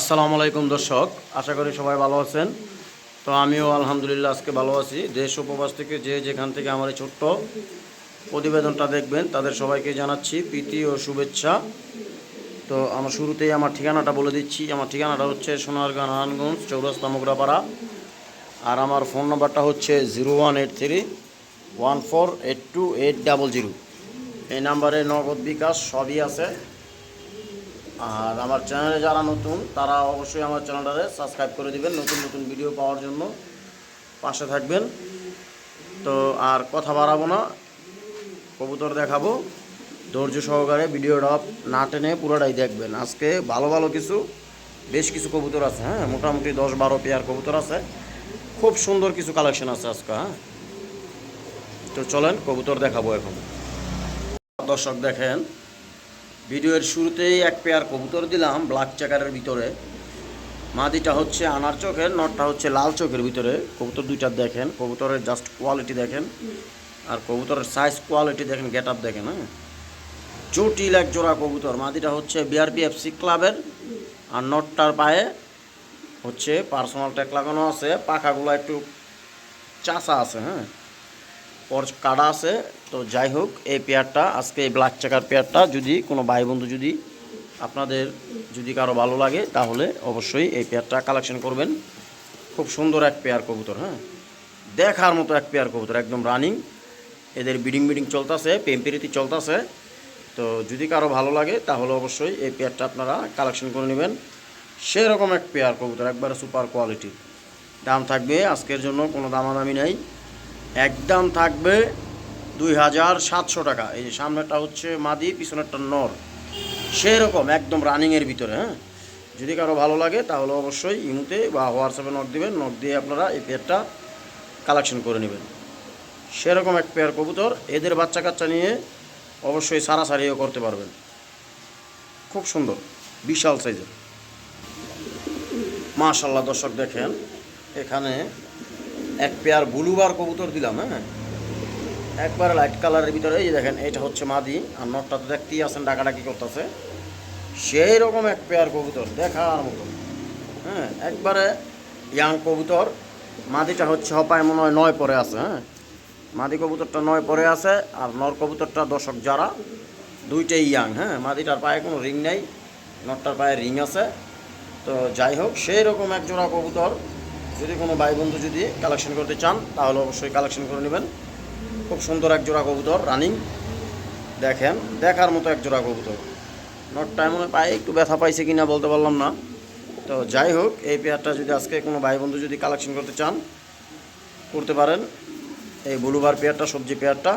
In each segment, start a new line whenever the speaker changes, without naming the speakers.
আসসালামু আলাইকুম দর্শক, আশা করি সবাই ভালো আছেন। তো আমিও আলহামদুলিল্লাহ আজকে ভালো আছি। দেশ উপবাস থেকে যে যেখান থেকে আমার এই ছোট্ট প্রতিবেদনটা দেখবেন, তাদের সবাইকে জানাচ্ছি প্রীতি ও শুভেচ্ছা। তো আমার শুরুতেই আমার ঠিকানাটা বলে দিচ্ছি। আমার ঠিকানাটা হচ্ছে সোনারগাঁ নারায়ণগঞ্জ চৌরাস্তা মোগরাপাড়া। আর আমার ফোন নাম্বারটা হচ্ছে zero one eight three one four eight two eight double zero. এই নাম্বারে নগদ বিকাশ সবই আছে। আর আমার চ্যানেলে যারা নতুন, তারা অবশ্যই আমার চ্যানেলটারে সাবস্ক্রাইব করে দিবেন নতুন নতুন ভিডিও পাওয়ার জন্য। পাশে থাকবেন। তো আর কথা বাড়াবো না। কবুতর দেখাবো। ধৈর্য সহকারে ভিডিওটা না টেনে পুরোটাই দেখবেন। আজকে ভালো ভালো কিছু, বেশ কিছু কবুতর আছে হ্যাঁ? মোটামুটি দশ বারো পেয়ার কবুতর আছে। খুব সুন্দর কিছু কালেকশন আছে আজকে হ্যাঁ? তো চলেন, কবুতর দেখাবো এখন। দর্শক দেখেন ভিডিওর শুরুতেই এক পেয়ার কবুতর দিলাম ব্ল্যাক চেকারের ভিতরে। মাদিটা হচ্ছে আনার চোখের, নটটা হচ্ছে লাল চোখের ভিতরে। কবুতর দুইটা দেখেন, কবুতরের জাস্ট কোয়ালিটি দেখেন। আর কবুতরের সাইজ কোয়ালিটি দেখেন গেট আপ দেখেন হ্যাঁ? জটিল এক জোড়া কবুতর। মাদিটা হচ্ছে বিআরপি এফসি ক্লাবের। আর নটটার পায়ে হচ্ছে পার্সোনাল ট্যাগ লাগানো আছে। পাখাগুলো একটু চাষা আছে হ্যাঁ? কাটা আছে তো যাই হোক, এই পেয়ারটা, আজকে এই ব্ল্যাক চাকার পেয়ারটা, যদি কোনো ভাই বন্ধু যদি আপনাদের যদি কারও ভালো লাগে, তাহলে অবশ্যই এই পেয়ারটা কালেকশন করবেন। খুব সুন্দর এক পেয়ার কবুতর হ্যাঁ? দেখার মতো এক পেয়ার কবুতর, একদম রানিং এদের বিডিং বিডিং চলতেছে পেম্পিরিতি চলতেছে। তো যদি কারও ভালো লাগে, তাহলে অবশ্যই এই পেয়ারটা আপনারা কালেকশন করে নেবেন। সেরকম এক পেয়ার কবুতর, একবারে সুপার কোয়ালিটি দাম থাকবে, আজকের জন্য কোনো দামাদামি নেই। একদম থাকবে দুই হাজার সাতশো টাকা। এই যে সামনেরটা হচ্ছে মাদি, পিছনেরটা নর। সেরকম একদম রানিংয়ের ভিতরে হ্যাঁ? যদি কারও ভালো লাগে, তাহলে অবশ্যই ইমুতে বা হোয়াটসঅ্যাপে নক দিবেন। নক দিয়ে আপনারা এই পেয়ারটা কালেকশন করে নেবেন। সেরকম এক পেয়ার কবুতর, এদের বাচ্চা কাচ্চা নিয়ে অবশ্যই সারাসারিও করতে পারবেন। খুব সুন্দর, বিশাল সাইজের মাশাল্লাহ দর্শক দেখেন, এখানে এক পেয়ার ব্লুবার কবুতর দিলাম হ্যাঁ? একবারে লাইট কালারের ভিতরে, এই যে দেখেন, এটা হচ্ছে মাদি, আর নটটা তো দেখতেই আছেন, ডাকাডাকি করতেছে। সেই রকম এক পেয়ার কবুতর, দেখার মতো। হ্যাঁ একবারে ইয়াং কবুতর। মাদিটা হচ্ছে হপায় মনে হয় নয় পরে আছে হ্যাঁ। মাদি কবুতরটা নয় পরে আছে, আর নর কবুতরটা দশক যারা, দুইটাই ইয়াং হ্যাঁ। মাদিটার পায়ে কোনো রিং নেই নটটার পায়ে রিং আছে। তো যাই হোক সেই রকম এক জোড়া কবুতর। যদি কোনো ভাই বন্ধু যদি কালেকশন করতে চান, তাহলে অবশ্যই কালেকশন করে নেবেন। খুব সুন্দর এক জোড়া কবুতর রানিং দেখেন, দেখার মতো এক জোড়া কবুতর। নটটা মনে পায়ে একটু ব্যথা পাইছে কিনা বলতে পারলাম না। তো যাই হোক, এই পেয়ারটা যদি আজকে কোনো ভাই বন্ধু যদি কালেকশন করতে চান, করতে পারেন। এই বুলুবার পেয়ারটা সবজি পেয়ারটা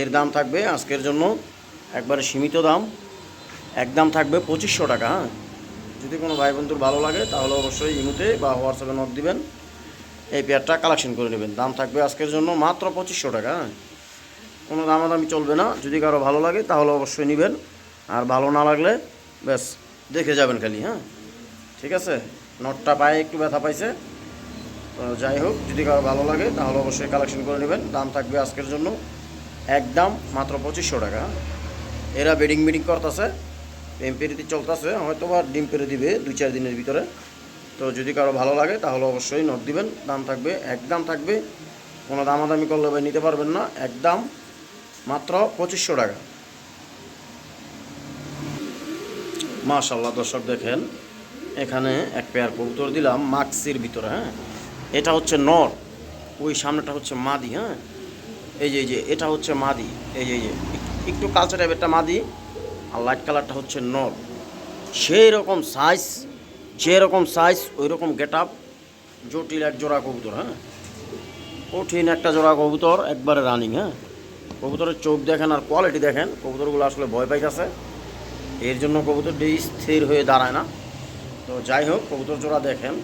এর দাম থাকবে আজকের জন্য একবারে সীমিত দাম। একদম থাকবে পঁচিশশো টাকা হ্যাঁ। যদি কোনো ভাই বন্ধুর ভালো লাগে, তাহলে অবশ্যই ইমুতে বা হোয়াটসঅ্যাপে নক দিবেন। এই পেয়ারটা কালেকশন করে নেবেন। দাম থাকবে আজকের জন্য মাত্র পঁচিশশো টাকা হ্যাঁ? কোনো দামাদামি চলবে না। যদি কারও ভালো লাগে তাহলে অবশ্যই নেবেন। আর ভালো না লাগলে, ব্যাস, দেখে যাবেন খালি হ্যাঁ? ঠিক আছে? নটটা পায়ে একটু ব্যথা পাইছে। তো যাই হোক, যদি কারও ভালো লাগে তাহলে অবশ্যই কালেকশন করে নেবেন। দাম থাকবে আজকের জন্য একদম মাত্র পঁচিশশো টাকা? এরা বেডিং বেডিং করতেছে। পেম্পেরিতে চলতেছে। হয়তো বা ডিম পেরে দিবে দুই চার দিনের ভিতরে। তো যদি কারও ভালো লাগে, তাহলে অবশ্যই নোট দিবেন। দাম থাকবে একদম থাকবে। কোনো দামাদামি করলে ভাই নিতে পারবেন না। একদম মাত্র পঁচিশশো টাকা। মাশাল্লাহ দর্শক দেখেন, এখানে এক পেয়ার কবুতর দিলাম মাক্সির ভিতরে হ্যাঁ? এটা হচ্ছে নর, ওই সামনেটা হচ্ছে মাদি হ্যাঁ? এই যে এই যে, এটা হচ্ছে মাদি, এই যে এই যে, একটু কালচার টাইপেরটা মাদি, আর লাইট কালারটা হচ্ছে নর। সেই রকম সাইজ যেরকম সাইজ ওই রকম গেট আপ জটিল এক জোড়া কবুতর হ্যাঁ? কঠিন একটা জোড়া কবুতর, একবারে রানিং হ্যাঁ? কবুতরের চোখ দেখেন আর কোয়ালিটি দেখেন, কবুতরগুলো আসলে ভয় পাইতেছে। এর জন্য কবুতরটি স্থির হয়ে দাঁড়ায় না। তো যাই হোক, কবুতর জোড়া দেখেন।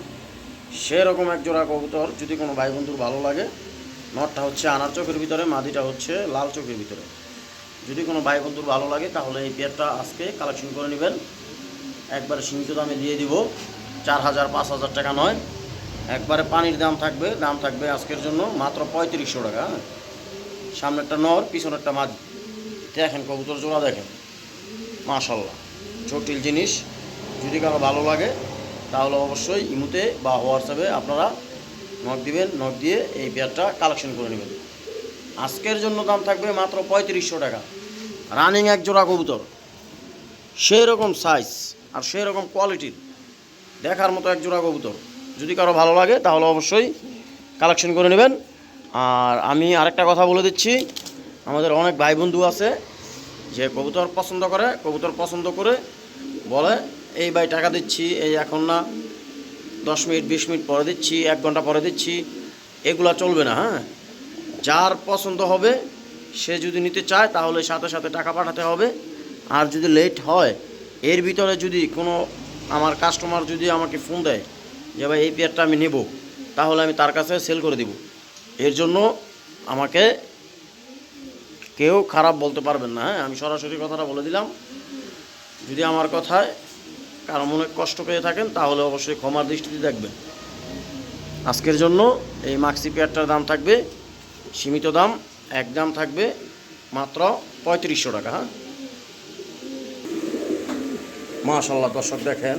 সেরকম এক জোড়া কবুতর, যদি কোনো ভাই বন্ধুর ভালো লাগে, নটটা হচ্ছে আনার চোখের ভিতরে, মাদিটা হচ্ছে লাল চোখের ভিতরে। যদি কোনো ভাই বন্ধুর ভালো লাগে, তাহলে এই পেয়ারটা আজকে কালেকশন করে নেবেন। একবারে সীমিত দামে দিয়ে দিব। চার হাজার, পাঁচ হাজার টাকা নয়। একবারে পানির দাম থাকবে দাম থাকবে আজকের জন্য মাত্র পঁয়ত্রিশশো টাকা হ্যাঁ? সামনেরটা নর, পিছনেরটা মাদি দেখেন কবুতর জোড়া দেখেন। মাশাল্লাহ জটিল জিনিস। যদি কারও ভালো লাগে, তাহলে অবশ্যই ইমুতে বা হোয়াটসঅ্যাপে আপনারা নক দিবেন নক দিয়ে এই পেয়ারটা কালেকশন করে নেবেন। আজকের জন্য দাম থাকবে মাত্র পঁয়ত্রিশশো টাকা। রানিং এক জোড়া কবুতর। সেই রকম সাইজ আর সেই রকম কোয়ালিটির দেখার মতো এক জোড়া কবুতর। যদি কারও ভালো লাগে, তাহলে অবশ্যই কালেকশন করে নেবেন। আর আমি আরেকটা কথা বলে দিচ্ছি, আমাদের অনেক ভাই বন্ধু আছে যে কবুতর পছন্দ করে, কবুতর পছন্দ করে বলে, এই ভাই টাকা দিচ্ছি, এই এখন না, দশ মিনিট, বিশ মিনিট পরে দিচ্ছি, এক ঘণ্টা পরে দিচ্ছি। এগুলা চলবে না হ্যাঁ? যার পছন্দ হবে, সে যদি নিতে চায়, তাহলে সাথে সাথে টাকা পাঠাতে হবে। আর যদি লেট হয় এর ভিতরে যদি কোনো আমার কাস্টমার যদি আমাকে ফোন দেয় যে ভাই, এই পেয়ারটা আমি নেব, তাহলে আমি তার কাছে সেল করে দিব। এর জন্য আমাকে কেউ খারাপ বলতে পারবেন না হ্যাঁ? আমি সরাসরি কথাটা বলে দিলাম। যদি আমার কথায় কারও মনে কষ্ট পেয়ে থাকেন, তাহলে অবশ্যই ক্ষমার দৃষ্টিতে দেখবেন। আজকের জন্য এই মাক্সি পেয়ারটার দাম থাকবে, সীমিত দাম, এক দাম থাকবে মাত্র পঁয়ত্রিশশো টাকা হ্যাঁ? মাশাল্লাহ দর্শক দেখেন।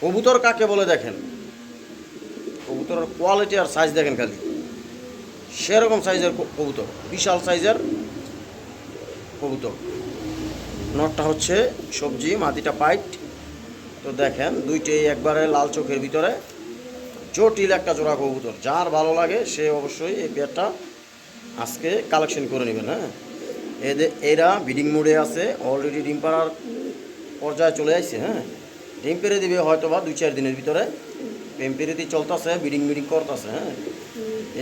কবুতর কাকে বলে দেখেন? কবুতরের কোয়ালিটি আর সাইজ দেখেন খালি। সেরকম সাইজের কবুতর, বিশাল সাইজের কবুতর। নটটা হচ্ছে সবজি, মাটিটা পাইট। তো দেখেন, দুইটাই একবারে লাল চোখের ভিতরে। জটিল একটা জোড়া কবুতর, যার ভালো লাগে সে অবশ্যই এই পেয়ারটা আজকে কালেকশন করে নেবেন হ্যাঁ? এদের এরা বিডিং মোডে আছে অলরেডি ডিম পাড়ার পর্যায়ে চলে আসছে হ্যাঁ? ডিম পেরে দিবে হয়তো বা দুই চার দিনের ভিতরে। ডিম পেরে দিয়ে চলতেছে, বিডিং মিডিং করতেছে হ্যাঁ?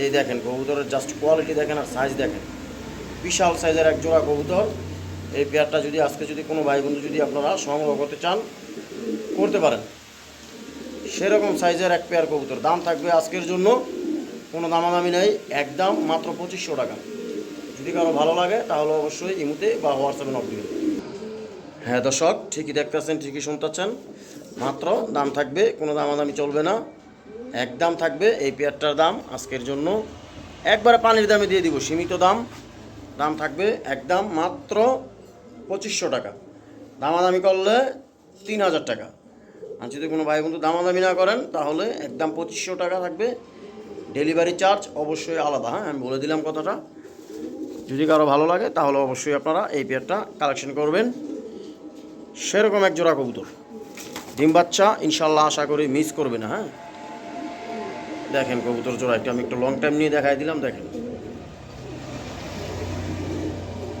এই দেখেন, কবুতরের জাস্ট কোয়ালিটি দেখেন আর সাইজ দেখেন। বিশাল সাইজের এক জোড়া কবুতর। এই পেয়ারটা যদি আজকে যদি কোনো ভাই বন্ধু যদি আপনারা সংগ্রহ করতে চান, করতে পারেন। সেরকম সাইজের এক পেয়ার কবুতর। দাম থাকবে আজকের জন্য কোনো দামাদামি নেই, একদম মাত্র পঁচিশশো টাকা। যদি কারও ভালো লাগে তাহলে অবশ্যই ইমুতে বা হোয়াটসঅ্যাপে নক দিবেন। হ্যাঁ দর্শক, ঠিকই দেখতেছেন, ঠিকই শুনতেছেন। মাত্র দাম থাকবে, কোনো দামাদামি চলবে না। একদম থাকবে এই পেয়ারটার দাম আজকের জন্য। একবারে পানির দামে দিয়ে দিব, সীমিত দাম। দাম থাকবে একদম মাত্র পঁচিশশো টাকা। দামাদামি করলে তিন হাজার টাকা। আর যদি কোনো ভাই বন্ধু দামাদামি না করেন, তাহলে একদম পঁচিশশো টাকা থাকবে। ডেলিভারি চার্জ অবশ্যই আলাদা হ্যাঁ আমি বলে দিলাম কথাটা। যদি কারও ভালো লাগে, তাহলে অবশ্যই আপনারা এই পেয়ারটা কালেকশন করবেন। সেরকম এক জোড়া কবুতর। ডিম বাচ্চা ইনশাল্লাহ আশা করি মিস করবে না হ্যাঁ? দেখেন কবুতর জোড়া, একটু আমি একটু লং টাইম নিয়ে দেখাই দিলাম, দেখেন।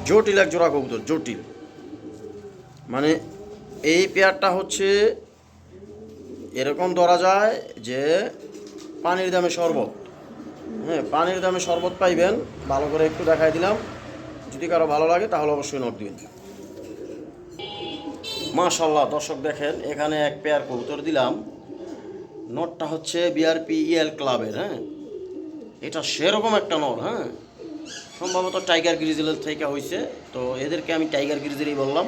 জটিল এক জোড়া কবুতর, জটিল। মানে এই পেয়ারটা হচ্ছে এরকম ধরা যায় যে পানির দামে শরবত। হ্যাঁ পানির দামে শরবত পাইবেন, ভালো করে একটু দেখাই দিলাম। যদি কারও ভালো লাগে তাহলে অবশ্যই নোট দিবেন। মাশাল্লাহ দর্শক দেখেন, এখানে এক পেয়ার কবুতর দিলাম। নটটা হচ্ছে বিআরপি ইএল ক্লাবের হ্যাঁ? এটা সেরকম একটা নর হ্যাঁ? সম্ভবত টাইগার গ্রিজেলের থেকে হয়েছে তো এদেরকে আমি টাইগার গ্রিজেলই বললাম।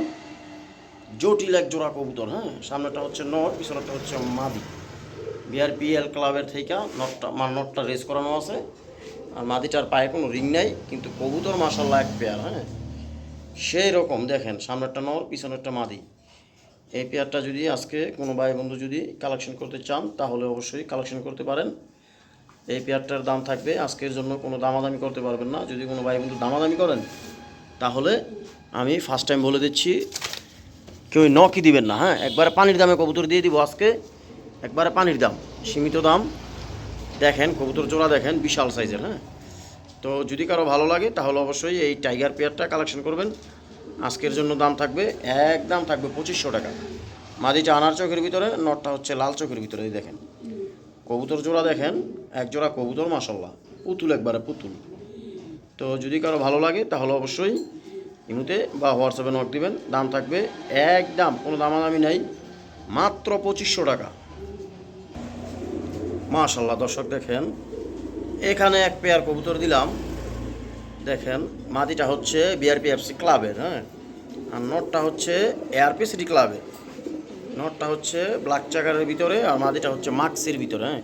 জটিল এক জোড়া কবুতর হ্যাঁ? সামনেটা হচ্ছে নট পিছনেটা হচ্ছে মাদি। বিআরপিএল ক্লাবের থেকে নটটা মানে নটটা রেস করানো আছে। আর মাদিটার পায়ে কোনো রিং নাই, কিন্তু কবুতর মাসাল্লাহ এক পেয়ার হ্যাঁ? সেই রকম দেখেন, সামনেরটা নর পিছনেরটা মাদি। এই পেয়ারটা যদি আজকে কোনো ভাই বন্ধু যদি কালেকশন করতে চান, তাহলে অবশ্যই কালেকশন করতে পারেন। এই পেয়ারটার দাম থাকবে, আজকের জন্য কোনো দামাদামি করতে পারবেন না। যদি কোনো ভাই বন্ধু দামাদামি করেন, তাহলে আমি ফার্স্ট টাইম বলে দিচ্ছি, কেউ নকি দিবেন না হ্যাঁ? একবারে পানির দামে কবুতর দিয়ে দিব আজকে। একবারে পানির দাম, সীমিত দাম। দেখেন, কবুতর জোড়া দেখেন, বিশাল সাইজের হ্যাঁ? তো যদি কারও ভালো লাগে, তাহলে অবশ্যই এই টাইগার পেয়ারটা কালেকশন করবেন। আজকের জন্য দাম থাকবে, একদম থাকবে পঁচিশশো টাকা। মাদিটা আনার চোখের ভিতরে, নটটা হচ্ছে লাল চোখের ভিতরে দেখেন। কবুতর জোড়া দেখেন, এক জোড়া কবুতর মাসাল্লাহ পুতুল একবারে, পুতুল। তো যদি কারও ভালো লাগে, তাহলে অবশ্যই ইমুতে বা হোয়াটসঅ্যাপে নোট দিবেন। দাম থাকবে একদম, কোনো দামাদামি নেই, মাত্র পঁচিশশো টাকা। মাশাল্লাহ দর্শক দেখেন, এখানে এক পেয়ার কবুতর দিলাম। দেখেন মাদিটা হচ্ছে বিআরপি এফসি ক্লাবের হ্যাঁ? আর নটটা হচ্ছে এআরপি সিটি ক্লাবের। নটটা হচ্ছে ব্ল্যাক চাকারের ভিতরে আর মাদিটা হচ্ছে মাক্সির ভিতরে হ্যাঁ?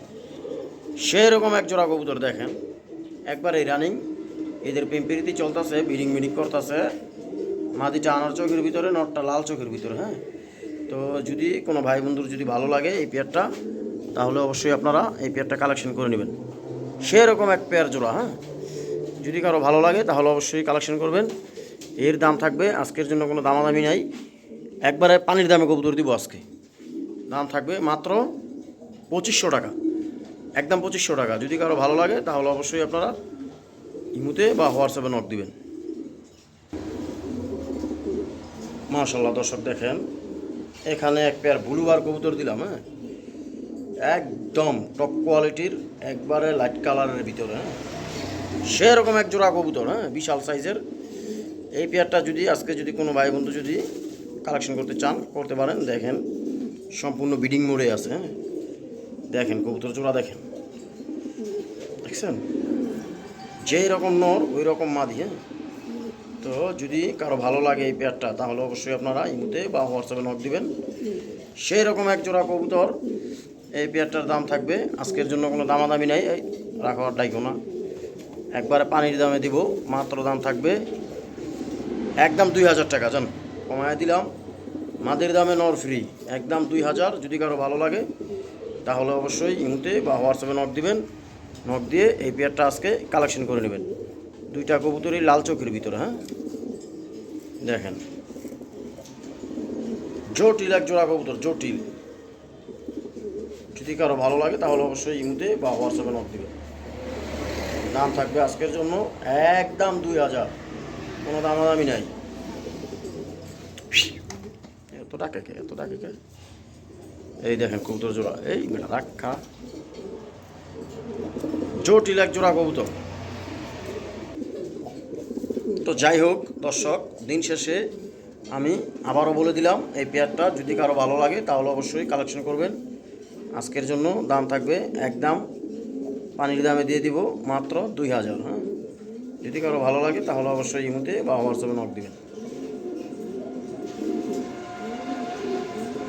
সেরকম এক জোড়া কবুতর দেখেন। একবার এই রানিং এদের পিম্পিরিতে চলতেছে বিডিং মিডিং করতেছে। মাদিটা আনার চোখের ভিতরে, নটটা লাল চোখের ভিতরে হ্যাঁ? তো যদি কোনো ভাই বন্ধুর যদি ভালো লাগে এই পেয়ারটা, তাহলে অবশ্যই আপনারা এই পেয়ারটা কালেকশন করে নেবেন। সেরকম এক পেয়ার জোড়া হ্যাঁ? যদি কারও ভালো লাগে, তাহলে অবশ্যই কালেকশন করবেন। এর দাম থাকবে, আজকের জন্য কোনো দামাদামি নাই। একবারে পানির দামে কবুতর দিব আজকে। দাম থাকবে মাত্র পঁচিশশো টাকা। একদম পঁচিশশো টাকা। যদি কারও ভালো লাগে, তাহলে অবশ্যই আপনারা ইমুতে বা হোয়াটসঅ্যাপে নক দিবেন। মাশাল্লাহ দর্শক দেখেন, এখানে এক পেয়ার ব্লুবার কবুতর দিলাম হ্যাঁ? একদম টপ কোয়ালিটির একবারে লাইট কালারের ভিতরে হ্যাঁ? সেরকম এক জোড়া কবুতর হ্যাঁ? বিশাল সাইজের। এই পেয়ারটা যদি, আজকে যদি কোনো ভাই বন্ধু যদি কালেকশন করতে চান, করতে পারেন। দেখেন, সম্পূর্ণ বিডিং মোড়ে আছে হ্যাঁ? দেখেন, কবুতর জোড়া দেখেন। দেখছেন? যেই রকম নর, ওই রকম মাদি হ্যাঁ? তো যদি কারও ভালো লাগে এই পেয়ারটা, তাহলে অবশ্যই আপনারা ইমুতে বা হোয়াটসঅ্যাপে নক দিবেন। সেই রকম এক জোড়া কবুতর, এই পেয়ারটার দাম থাকবে। আজকের জন্য কোনো দামাদামি নেই রাখার ডাইকো না। একবারে পানির দামে দিব, মাত্র দাম থাকবে একদম দুই হাজার টাকা, জান? কমায় দিলাম, মাদের দামে নর ফ্রি একদম দুই হাজার, যদি কারও ভালো লাগে, তাহলে অবশ্যই ইমুতে বা হোয়াটসঅ্যাপে নক দিবেন, নক দিয়ে এই পেয়ারটা আজকে কালেকশন করে নেবেন। দুইটা কবুতরই লাল চোখের ভিতরে হ্যাঁ? দেখেন। জটিল এক জোড়া কবুতর, জটিল। যদি কারও ভালো লাগে, তাহলে অবশ্যই ইমুতে বা হোয়াটসঅ্যাপে নক দিবেন। দাম থাকবে আজকের জন্য একদম দুই হাজার। কোনো দামাদামি নাই। এত টাকা কে? এত টাকা কে? এই দেখেন কবুতর জোড়া। এই রাখা জটিল এক জোড়া কবুতর। তো যাই হোক, দর্শক, দিন শেষে আমি আবারও বলে দিলাম, এই পেয়ারটা যদি কারও ভালো লাগে, তাহলে অবশ্যই কালেকশন করবেন। আজকের জন্য দাম থাকবে একদম পানির দামে দিয়ে দিব মাত্র দুই হাজার হ্যাঁ? যদি কারও ভালো লাগে, তাহলে অবশ্যই ইমুতে বা হোয়াটসঅ্যাপে নক দিবেন।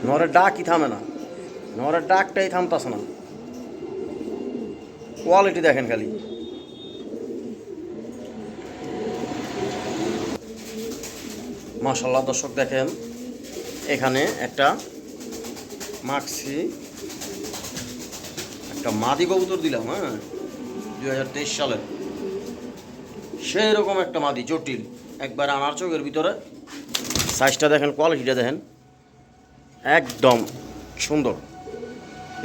নরের ডাকই থামে না। নরের ডাকটাই থামতাছে না। কোয়ালিটি দেখেন খালি। মাশাল্লাহ দর্শক দেখেন, এখানে একটা মাক্সি একটা মাদি কবুতর দিলাম হ্যাঁ? দুই হাজার তেইশ সালের সেই রকম একটা মাদি, জটিল। একবার আনার চোখের ভিতরে সাইজটা দেখেন কোয়ালিটিটা দেখেন। একদম সুন্দর।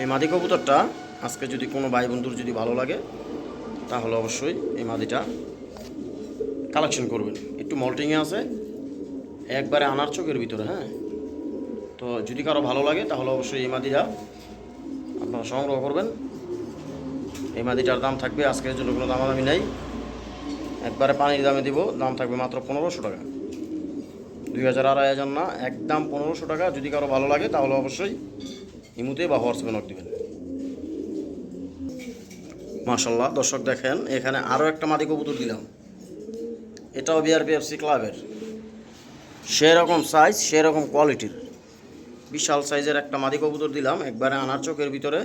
এই মাদি কবুতরটা আজকে যদি কোনো ভাই বন্ধুর যদি ভালো লাগে, তাহলে অবশ্যই এই মাদিটা কালেকশন করবেন। একটু মল্টিংয়ে আছে। একবারে আনার চোখের ভিতরে হ্যাঁ? তো যদি কারও ভালো লাগে, তাহলে অবশ্যই এই মাদিটা আপনারা সংগ্রহ করবেন। এই মাদিটার দাম থাকবে, আজকের জন্য কোনো দাম দামাদামি নেই। একবারে পানির দামে দিব, দাম থাকবে মাত্র পনেরোশো টাকা। দুই হাজার আড়াই হাজার না, একদম পনেরোশো টাকা। যদি কারও ভালো লাগে, তাহলে অবশ্যই ইমুতে বা হোয়াটসঅ্যাপে নক দেবেন। মাশাল্লাহ দর্শক দেখেন, এখানে আরও একটা মাদি কবুতর দিলাম। এটাও বিআরপিএফসি ক্লাবের। সেরকম সাইজ সেরকম কোয়ালিটির বিশাল সাইজের একটা মাদি কবুতর দিলাম, একবারে আনার চোখের ভিতরে।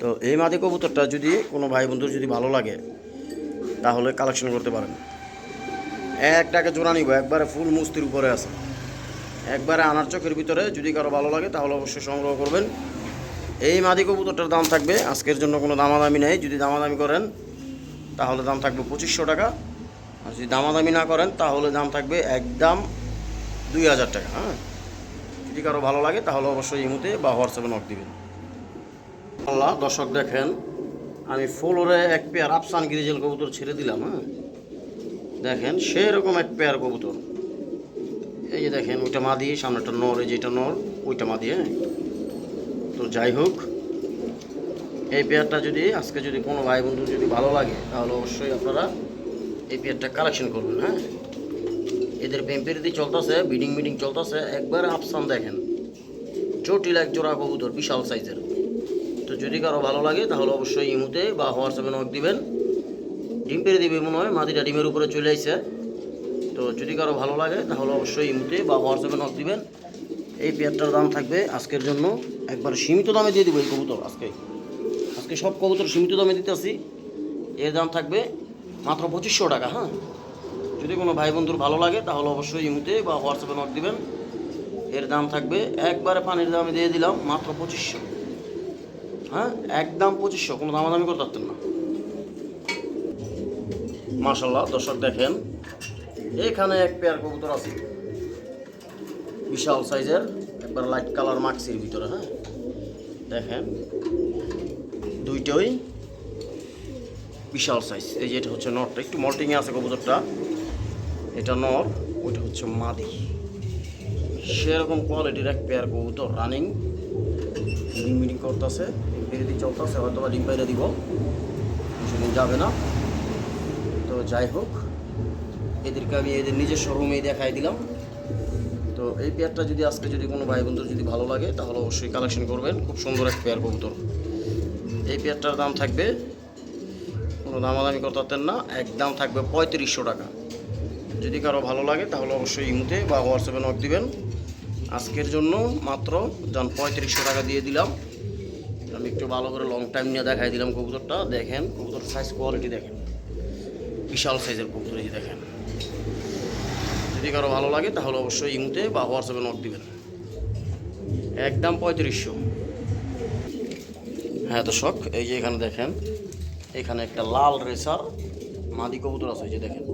তো এই মাদি কবুতরটা যদি কোনো ভাই বন্ধুর যদি ভালো লাগে, তাহলে কালেকশন করতে পারেন। একটাকে জোড়া নিব, একবারে ফুল মুস্তির উপরে আছে। একবারে আনার চোখের ভিতরে যদি কারও ভালো লাগে, তাহলে অবশ্যই সংগ্রহ করবেন। এই মাদি কবুতরটার দাম থাকবে, আজকের জন্য কোনো দামাদামি নেই। যদি দামাদামি করেন, তাহলে দাম থাকবে পঁচিশশো টাকা। আর যদি দামাদামি না করেন, তাহলে দাম থাকবে একদম দুই হাজার টাকা হ্যাঁ? যদি কারও ভালো লাগে, তাহলে অবশ্যই ইমুতে বা হোয়াটসঅ্যাপে নক দিবেন। আল্লাহ, দর্শক দেখেন, আমি ফ্লোরে এক পেয়ার আফসান গিরিজেল কবুতর ছেড়ে দিলাম হ্যাঁ? দেখেন, সেরকম এক পেয়ার কবুতর। এই যে দেখেন, ওইটা মাদি সামনেটা নর, এই যেটা নর, ওইটা মা দিয়ে তো যাই হোক, এই পেয়ারটা যদি, আজকে যদি কোনো ভাই বন্ধু যদি ভালো লাগে, তাহলে অবশ্যই আপনারা এই পেয়ারটা কালেকশন করবেন হ্যাঁ? এদের পেম্পেরিদি চলতেছে বিডিং মিডিং চলতেছে, একবার আফসান দেখেন। জটিল এক জোড়া কবুতর, বিশাল সাইজের তো যদি কারও ভালো লাগে, তাহলে অবশ্যই ইমুতে বা হোয়াটসঅ্যাপে নক দিবেন। ডিম পেরে দিবে মনে হয় মাদিটা ডিমের উপরে চলে আসছে তো যদি কারও ভালো লাগে, তাহলে অবশ্যই ইমুতে বা হোয়াটসঅ্যাপে নক দিবেন। এই পেয়ারটার দাম থাকবে আজকের জন্য একবার সীমিত দামে দিয়ে দেবো এই কবুতর আজকে। আজকে সব কবুতর সীমিত দামে দিতেছি। এর দাম থাকবে মাত্র পঁচিশশো টাকা হ্যাঁ? যদি কোনো ভাই বন্ধুর ভালো লাগে, তাহলে অবশ্যই ইমুতে বা হোয়াটসঅ্যাপে নক দিবেন। এর দাম থাকবে, একবারে পানির দামে দিয়ে দিলাম মাত্র পঁচিশশো। হ্যাঁ? একদম পঁচিশশো, কোনো দামাদামি করতে পারতেন না। মাশাল্লাহ দর্শক দেখেন, এখানে এক পেয়ার কবুতর আছে। বিশাল সাইজের, একবার লাইট কালার মাক্সির ভিতরে হ্যাঁ? দেখেন, দুইটাই বিশাল সাইজ এই যে এটা হচ্ছে নটটা, একটু মল্টিংয়ে আছে কবুতরটা। এটা নর, ওইটা হচ্ছে মাদি। সেরকম কোয়ালিটির এক পেয়ার কবুতর রানিং মিটিং করতেছে। বিরোধী চলতেছে, হয়তো বা বাইরে দিব। কিছুদিন যাবে না। তো যাই হোক, এদেরকে আমি এদের নিজের শোরুমেই দেখাই দিলাম। তো এই পেয়ারটা যদি আজকে যদি কোনো ভাই বন্ধুর যদি ভালো লাগে, তাহলে অবশ্যই কালেকশন করবেন। খুব সুন্দর এক পেয়ার কবুতর। এই পেয়ারটার দাম থাকবে, কোনো দামাদামি করতে পারতেন না, একদম থাকবে পঁয়ত্রিশশো টাকা। যদি কারও ভালো লাগে, তাহলে অবশ্যই ইমুতে বা হোয়াটসঅ্যাপে নক দিবেন। আজকের জন্য মাত্র যান পঁয়ত্রিশশো টাকা দিয়ে দিলাম। আমি একটু ভালো করে লং টাইম নিয়ে দেখাই দিলাম কবুতরটা। দেখেন কবুতর সাইজ কোয়ালিটি দেখেন। বিশাল সাইজের কবুতর এই দেখেন। যদি কারও ভালো লাগে, তাহলে অবশ্যই ইমুতে বা হোয়াটসঅ্যাপে নক দিবেন। একদম পঁয়ত্রিশশো। হ্যাঁ দর্শক, এই যে এখানে দেখেন, এখানে একটা লাল রেসার মাদি কবুতর আছে যে দেখেন।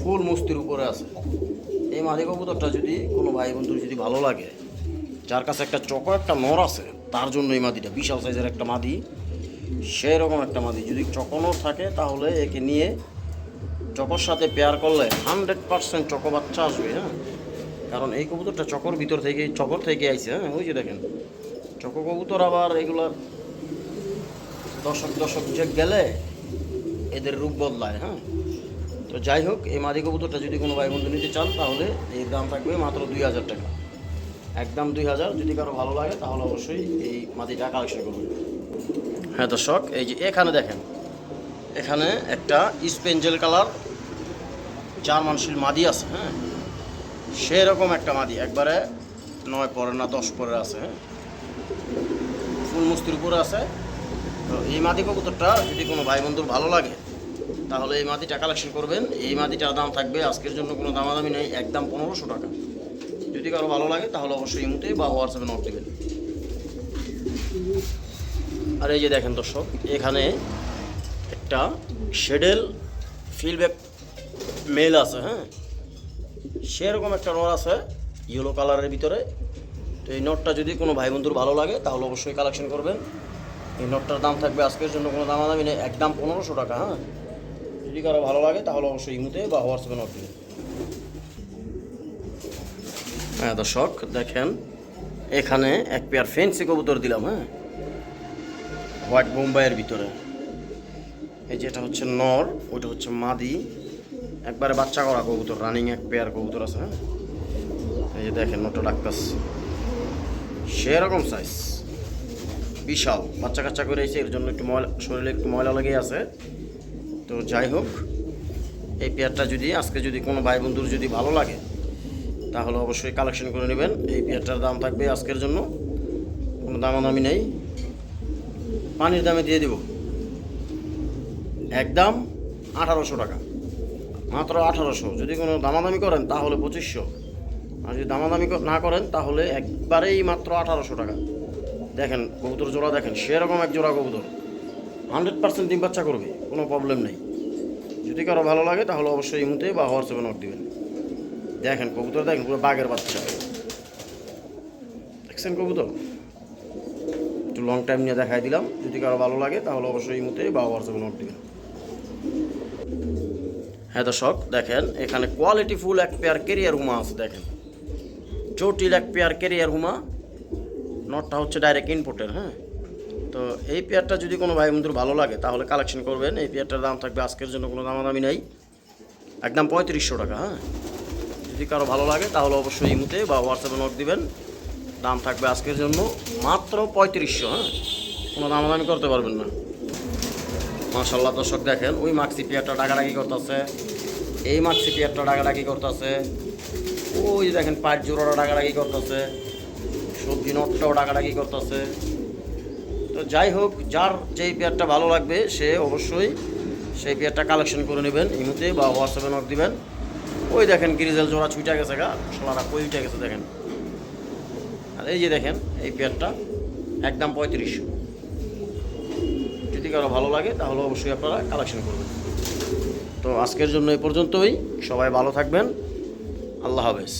ফুল মস্তির উপরে আছে। এই মাদি কবুতরটা যদি কোনো ভাই বন্ধুর যদি ভালো লাগে যার কাছে একটা চকো, একটা নর আছে, তার জন্য এই মাদিটা, বিশাল সাইজের একটা মাদি সেই রকম একটা মাদি। যদি চকো থাকে, তাহলে একে নিয়ে চকোর সাথে পেয়ার করলে হান্ড্রেড পার্সেন্ট চকো বাচ্চা আসবে হ্যাঁ? কারণ এই কবুতরটা চকর ভিতর থেকে চকর থেকে আইছে হ্যাঁ? ওই যে দেখেন, চকো কবুতর আবার এগুলা দশক দশক যে গেলে এদের রূপ বদলায় হ্যাঁ? তো যাই হোক, এই মাদি কবুতরটা যদি কোনো ভাই বন্ধু নিতে চান, তাহলে এর দাম থাকবে মাত্র দুই হাজার টাকা। একদম দুই হাজার, যদি কারও ভালো লাগে, তাহলে অবশ্যই এই মাটিটা কালেকশন করবেন। হ্যাঁ দর্শক, এই যে এখানে দেখেন, এখানে একটা স্পেঞ্জেল কালার, জার্মান শিল মাদি আছে হ্যাঁ? সেরকম একটা মাদি, একবারে নয় পরে না, দশ পরে আছে হ্যাঁ? ফুল মুস্তির উপরে আছে। তো এই মাদি কবুতরটা, যদি কোনো ভাই বন্ধুর ভালো লাগে, তাহলে এই মাদিটা কালেকশন করবেন। এই মাদিটার দাম থাকবে, আজকের জন্য কোনো দামাদামি নেই, একদম পনেরোশো টাকা। যদি কারও ভালো লাগে, তাহলে অবশ্যই ইমুতে বা হোয়াটসঅ্যাপে নক দেবেন আর এই যে দেখেন দর্শক, এখানে একটা শেডেল ফিলব্যাক মেল আছে হ্যাঁ? সেরকম একটা নর আছে ইয়েলো কালারের ভিতরে। তো এই নটটা যদি কোনো ভাই বন্ধুর ভালো লাগে, তাহলে অবশ্যই কালেকশন করবেন। এই নটটার দাম থাকবে আজকের জন্য কোনো দামাদামি নেই, একদম পনেরোশো টাকা হ্যাঁ? যদি কারও ভালো লাগে, তাহলে অবশ্যই ইমুতে বা হোয়াটসঅ্যাপে নট দেবেন হ্যাঁ দর্শক, দেখেন, এখানে এক পেয়ার ফেন্সি কবুতর দিলাম হ্যাঁ? হোয়াইট বোম্বাইয়ের ভিতরে। এই যে এটা হচ্ছে নর, ওইটা হচ্ছে মাদি। একবারে বাচ্চা করা কবুতর রানিং এক পেয়ার কবুতর আছে হ্যাঁ? এই যে দেখেন, নটা ডাক্তাস সেরকম সাইজ বিশাল। বাচ্চা কাচ্চা করে এসে এর জন্য একটু ময়লা, শরীরে একটু ময়লা লেগে আছে। তো যাই হোক, এই পেয়ারটা যদি, আজকে যদি কোনো ভাই বন্ধুর যদি ভালো লাগে তাহলে অবশ্যই কালেকশন করে নেবেন। এই পেয়ারটার দাম থাকবে আজকের জন্য। কোনো দামাদামি নেই। পানির দামে দিয়ে দিব। একদম আঠারোশো টাকা। মাত্র আঠারোশো। যদি কোনো দামাদামি করেন, তাহলে পঁচিশশো। আর যদি দামাদামি না করেন, তাহলে একবারেই মাত্র আঠারোশো টাকা। দেখেন, কবুতর জোড়া দেখেন, সেরকম এক জোড়া কবুতর। হান্ড্রেড পার্সেন্ট ডিম বাচ্চা করবে, কোনো প্রবলেম নেই। যদি কারও ভালো লাগে, তাহলে অবশ্যই ইমুতে বা হোয়াটসঅ্যাপে নক দিবেন। দেখেন কবুতর, দেখেন পুরো বাঘের বাচ্চা। দেখছেন কবুতর? একটু লং টাইম নিয়ে দেখাই দিলাম। যদি কারও ভালো লাগে, তাহলে অবশ্যই ইমুতে বাবা হোয়াটসঅ্যাপে নোট দিবেন। হ্যাঁ দর্শক, দেখেন, এখানে কোয়ালিটি ফুল এক পেয়ার কেরিয়ার হুমা আছে, দেখেন। চটির এক পেয়ার কেরিয়ার হুমা। নটটা হচ্ছে ডাইরেক্ট ইনপুটের হ্যাঁ? তো এই পেয়ারটা যদি কোনো ভাই বন্ধুর ভালো লাগে, তাহলে কালেকশন করবেন। এই পেয়ারটার দাম থাকবে আজকের জন্য কোনো দামাদামি নেই। একদম পঁয়ত্রিশশো টাকা হ্যাঁ? যদি কারও ভালো লাগে, তাহলে অবশ্যই ইমুতে বা হোয়াটসঅ্যাপে নোট দিবেন। দাম থাকবে আজকের জন্য মাত্র পঁয়ত্রিশশো হ্যাঁ? কোনো দাম দামাদামি করতে পারবেন না। মাশাল্লাহ দর্শক দেখেন, ওই মাক্সি পেয়ারটা ডাকাডাকি করতেছে। এই মাক্সি পেয়ারটা ডাকাডাকি করতেছে। ওই দেখেন, পাঁচ জোড়াটা ডাকাডাকি করতেছে। সবজি নটটাও ডাকাডাকি করতেছে। তো যাই হোক, যার যেই পেয়ারটা ভালো লাগবে, সে অবশ্যই সেই পেয়ারটা কালেকশন করে নেবেন, ইমুতে বা হোয়াটসঅ্যাপে নক দিবেন। ওই দেখেন গ্রিজেল জোড়া ছুটে গেছে গা সোলারা কই উঠে গেছে দেখেন। আর এই যে দেখেন, এই পেয়ারটা একদম পঁয়ত্রিশশো যদি কারও ভালো লাগে, তাহলে অবশ্যই আপনারা কালেকশন করবেন। তো আজকের জন্য এই পর্যন্তই। সবাই ভালো থাকবেন। আল্লাহ হাফেজ।